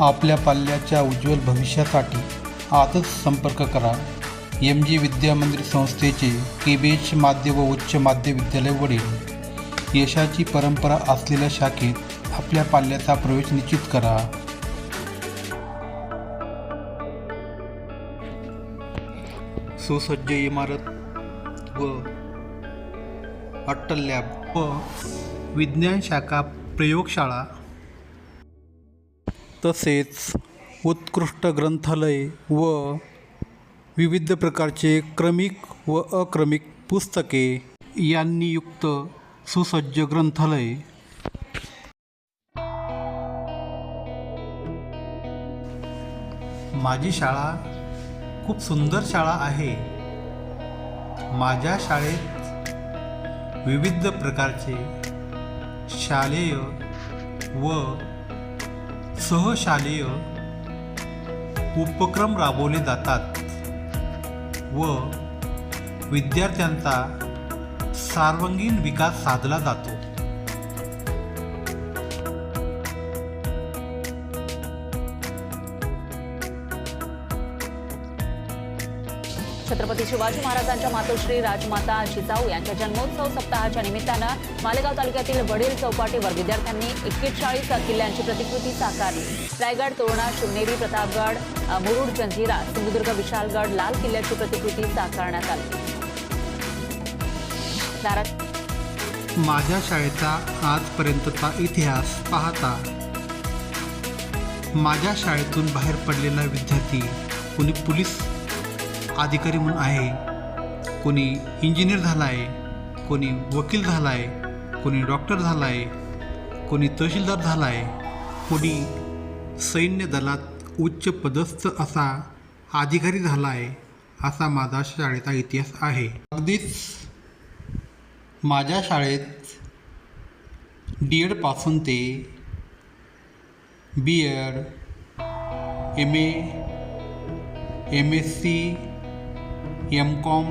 आपल्या पाल्याच्या उज्ज्वल भविष्यासाठी आजच संपर्क करा. एम जी विद्या मंदिर संस्थेचे केबीएच माध्य व उच्च माध्य विद्यालय वडील. यशाची परंपरा असलेल्या शाखेत आपल्या पाल्याचा प्रवेश निश्चित करा. सुसज्ज इमारत व अट्टल लॅब व विज्ञान शाखा प्रयोगशाळा तसेच उत्कृष्ट ग्रंथालय व विविध प्रकारचे क्रमिक व अक्रमिक पुस्तके यांनी युक्त सुसज्ज ग्रंथालय. माझी शाळा खूप सुंदर शाळा आहे. माझ्या शाळेत विविध प्रकारचे शालेय व सहशालेय उपक्रम राबवले जातात व विद्यार्थ्यांचा सर्वांगीण विकास साधला जातो. छत्रपती शिवाजी महाराजांच्या मातोश्री राजमाता जिजाऊ यांच्या जन्मोत्सव सप्ताहाच्या निमित्तानं मालेगाव तालुक्यातील वडील चौपाटीवर विद्यार्थ्यांनी एक्केचाळीस किल्ल्यांची प्रतिकृती साकारली. रायगड तोरणा शिवनेरी प्रतापगड मुरुड जंजिरा सिंधुदुर्ग विशालगड लाल किल्ल्याची प्रतिकृती साकारण्यात आली. माझ्या शाळेचा आजपर्यंतचा इतिहास पाहता माझ्या शाळेतून बाहेर पडलेला विद्यार्थी कुणी पोलीस अधिकारी म्हणून आहे. कोणी इंजिनियर झाला आहे कोणी वकील झाला आहे कोणी डॉक्टर झाला आहे कोणी तहसीलदार झाला आहे कोणी सैन्य दलात उच्च पदस्थ असा अधिकारी झाला आहे असा माझा शाळेचा इतिहास आहे. अगदीच माझ्या शाळेत डी एडपासून ते B Ed M A M S C M com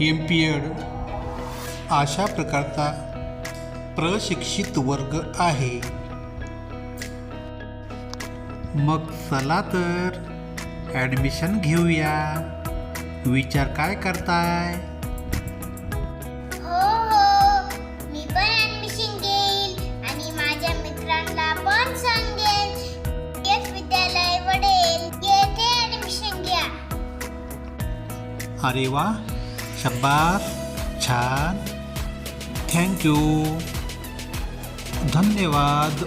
M P Ed अशा प्रकारचा प्रशिक्षित वर्ग आहे. मग चला तर ॲडमिशन घेऊया. विचार काय करताय? अरे वा शब्बास छान थँक्यू धन्यवाद.